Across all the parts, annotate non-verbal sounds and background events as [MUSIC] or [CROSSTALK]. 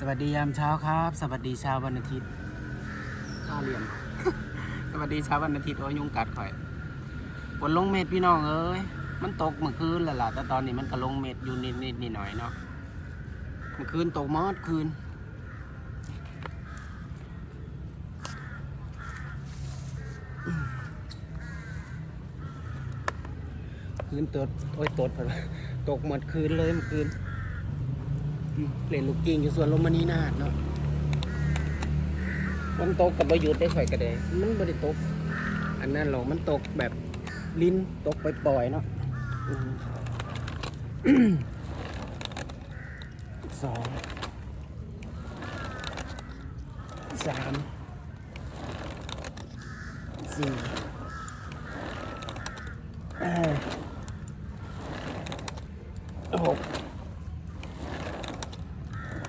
สวัสดียามเช้าครับ สวัสดีเช้าวันอาทิตย์ข้าเรียนสวัสดีเช้าวันอาทิตย์โอ้ยยุงกัดข่อยฝนลงเม็ดพี่น้องเอ้ยมันตกเมื่อคืนแล้วล่ะแต่ตอนนี้มันก็ลงเม็ดอยู่นิดนิดนิดหน่อยเนาะเมื่อคืนตกมอดคืนคืนตดโอ้ยตดไปแล้วตกหมดคืนเลยเมื่อคืน เล่นลูกกิ้งอยู่ส่วนลมมณีนาดเนาะมันตกกับประยุทธ์ได้ข่อยกระเดยมันไม่ได้ตก อันนั้นหรอกมันตกแบบลิ้นตกปล่อยๆเนาะสองสามสี่ห้าหกเ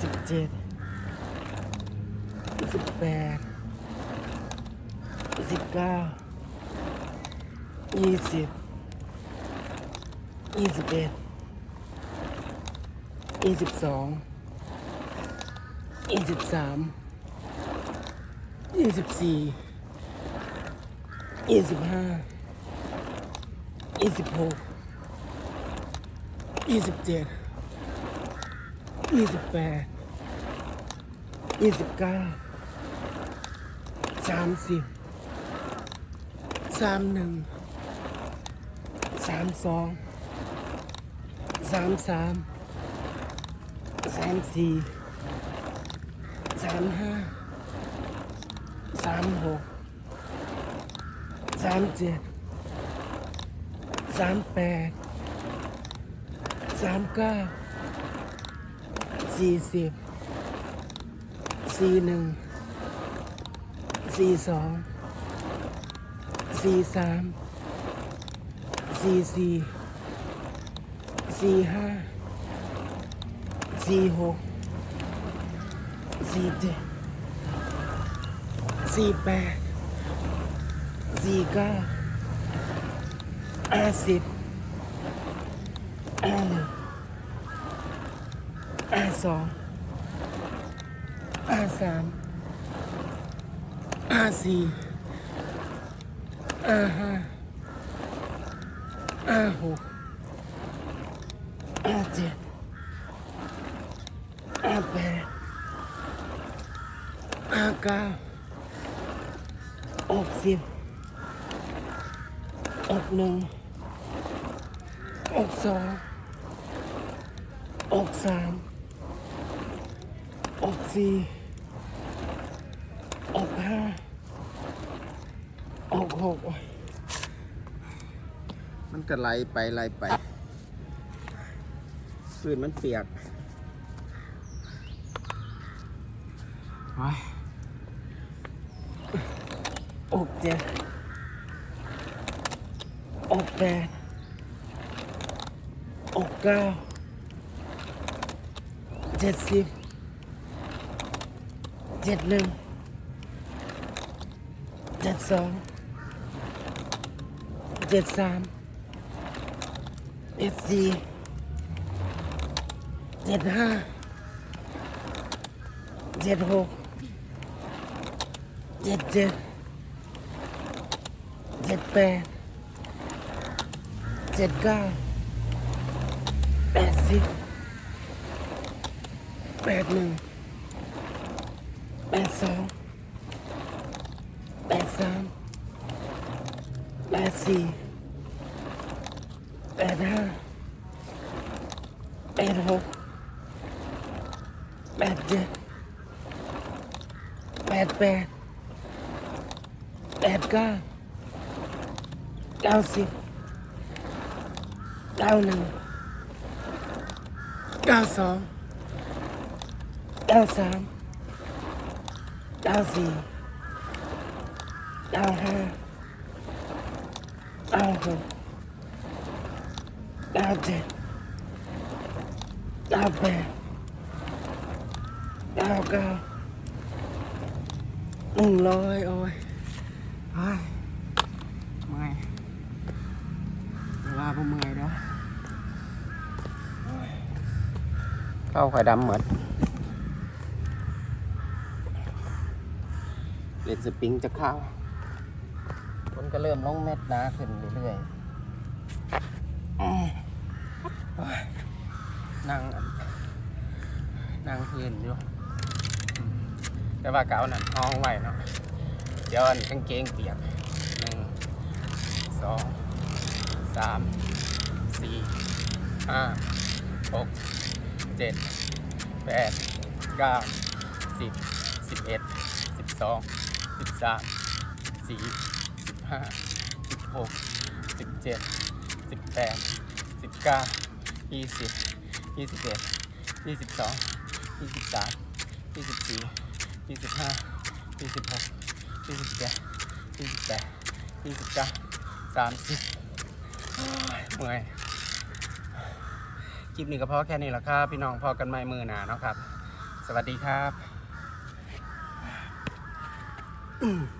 สิบเจ็ดสิบแปดสิบเก้ายี่สิบยี่สิบเอ็ดยี่สิบสองยี่สิบสามยี่สิบสี่ยี่สิบห้ายี่สิบหกยี่สิบเจ็ด ยี่สิบแปดยี่สิบเก้าสามสิบสามหนึ่งสามสองสามสามสามสี่สามห้าสามหกสามเจ็ดสามแปดสามเก้า สี่สิบสี่หนึ่งสี่สองสี่สามสี่สี่สี่ห้าสี่หกสี่เจ็ดสี่แปดสี่เก้าห้าสิบห้าหนึ่ง ห้าสองห้าสามห้าสี่ห้าห้าห้าหกห้าเจ็ดห้าแปดห้าเก้าหกสิบหกหนึ่งหกสองหกสาม หกสี่หกห้าหกหกมันก็ไหลไปไหลไปพื้นมันเปียกไว้อกเจ็ดอกแปดอกเก้าเจ็ดสิบ เจ็ดหนึ่งเจ็ดสองเจ็ดสามเจ็ดสี่เจ็ดห้าเจ็ดหกเจ็ดเจ็ดเจ็ดแปดเจ็ดเก้าแปดสิบแปดหนึ่ง แปดสองแปดสามแป ดสี่แปดห้าแปดหกแปดเจ็ดแปดแปดแป เก้าเก้าสิบเก้าหนึ่งเก้าสองเก้าสามเก้าสี่เก้าห้าเก้าหกเก้าเจ็ดเก้าแปดเก้าเก้าหนึ่งร้อยโอ้ยเฮ้ยเมื่อยเวลาผมเมื่อยเด้อเข้าไข่ดำเหมือนเล่นสปริงจะเข้าคนก็เริ่มลงเม็ดหนาขึ้นเรื่อยๆอืมโอ้ยนั่งอันนั่งพื้นอยู่อืมแต่ว่าเก่านั่นห้องไว้เนาะเดี๋ยวอันกางเกงเปียกหนึ่งสองสามสี่ห้าหกเจ็ดแปดเก้าสิบสิบเอ็ดสิบสอง สิบสามสิบสี่สิบห้าสิบหกสิบเจ็ดสิบแปดสิบเก้ายี่สิบยี่สิบเอ็ดยี่สิบสองยี่สิบสามยี่สิบสี่ยี่สิบห้ายี่สิบหกยี่สิบเจ็ดยี่สิบแปดยี่สิบเก้าสามสิบโอ้ยเมื่อยคลิปนี้ก็พอแค่นี้แหละครับ พี่น้องพอกันใหม่มือหนาเนาะครับ สวัสดีครับ Ooh. [CLEARS THROAT]